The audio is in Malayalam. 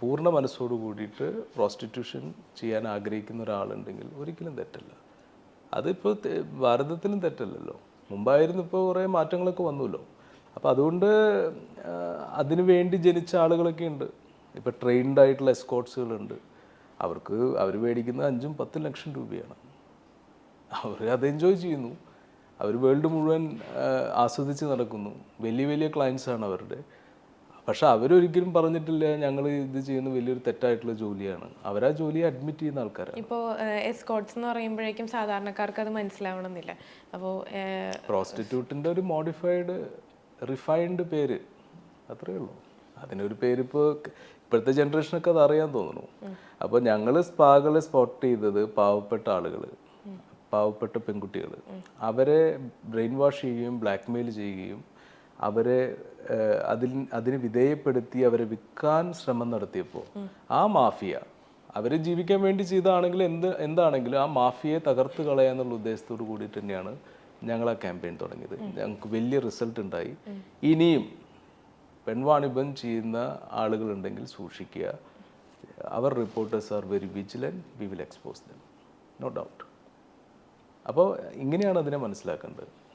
പൂർണ മനസ്സോട് കൂടിയിട്ട് പ്രോസ്റ്റിറ്റ്യൂഷൻ ചെയ്യാൻ ആഗ്രഹിക്കുന്ന ഒരാളുണ്ടെങ്കിൽ ഒരിക്കലും തെറ്റല്ല. അതിപ്പോൾ ഭാരതത്തിലും തെറ്റല്ലല്ലോ. മുമ്പായിരുന്നു ഇപ്പോൾ കുറേ മാറ്റങ്ങളൊക്കെ വന്നുല്ലോ. അപ്പോൾ അതുകൊണ്ട് അതിനു വേണ്ടി ജനിച്ച ആളുകളൊക്കെ ഉണ്ട്. ഇപ്പോൾ ട്രെയിൻഡ് ആയിട്ടുള്ള എസ്കോട്ട്സുകളുണ്ട് അവർക്ക് അവർ മേടിക്കുന്നത് അഞ്ചും പത്തും ലക്ഷം രൂപയാണ്. അവർ അത് എൻജോയ് ചെയ്യുന്നു. അവർ വേൾഡ് മുഴുവൻ ആസ്വദിച്ച് നടക്കുന്നു. വലിയ വലിയ ക്ലയൻസാണ് അവരുടെ. പക്ഷെ അവരൊരിക്കലും പറഞ്ഞിട്ടില്ല ഞങ്ങൾ ഇത് ചെയ്യുന്ന വലിയൊരു തെറ്റായിട്ടുള്ള ജോലിയാണ്. അവരാ ജോലിയെ അഡ്മിറ്റ് ചെയ്യുന്ന ആൾക്കാരാണ്. ഇപ്പോൾ എസ്കോട്ട്സ് എന്ന് പറയുമ്പോഴേക്കും സാധാരണക്കാർക്ക് അത് മനസ്സിലാവണമെന്നില്ല. അപ്പോൾ പ്രോസ്റ്റിറ്റ്യൂട്ടിന്റെ ഒരു മോഡിഫൈഡ് റിഫൈൻഡ് പേര്. അത്രയേ ഉള്ളൂ. അതിനൊരു പേര് ഇപ്പോൾ ഇപ്പോഴത്തെ ജനറേഷനൊക്കെ അത് അറിയാൻ തോന്നുന്നു. അപ്പോൾ ഞങ്ങൾ സ്പാകളെ സ്പോട്ട് ചെയ്തത് പാവപ്പെട്ട ആളുകൾ പാവപ്പെട്ട പെൺകുട്ടികൾ അവരെ ബ്രെയിൻ വാഷ് ചെയ്യുകയും ബ്ലാക്ക്മെയിൽ ചെയ്യുകയും അവരെ അതിൽ അതിന് വിധേയപ്പെടുത്തി അവരെ വിൽക്കാൻ ശ്രമം നടത്തിയപ്പോൾ ആ മാഫിയ അവർ ജീവിക്കാൻ വേണ്ടി ചെയ്താണെങ്കിലും എന്ത് എന്താണെങ്കിലും ആ മാഫിയയെ തകർത്ത് കളയാന്നുള്ള ഉദ്ദേശത്തോട് കൂടിയിട്ട് തന്നെയാണ് ഞങ്ങൾ ആ ക്യാമ്പയിൻ തുടങ്ങിയത്. ഞങ്ങൾക്ക് വലിയ റിസൾട്ട് ഉണ്ടായി. ഇനിയും പെൺവാണിഭം ചെയ്യുന്ന ആളുകളുണ്ടെങ്കിൽ സൂക്ഷിക്കുക. അവർ reporters are very vigilant we will expose them no doubt അപ്പോൾ ഇങ്ങനെയാണ് അതിനെ മനസ്സിലാക്കേണ്ടത്.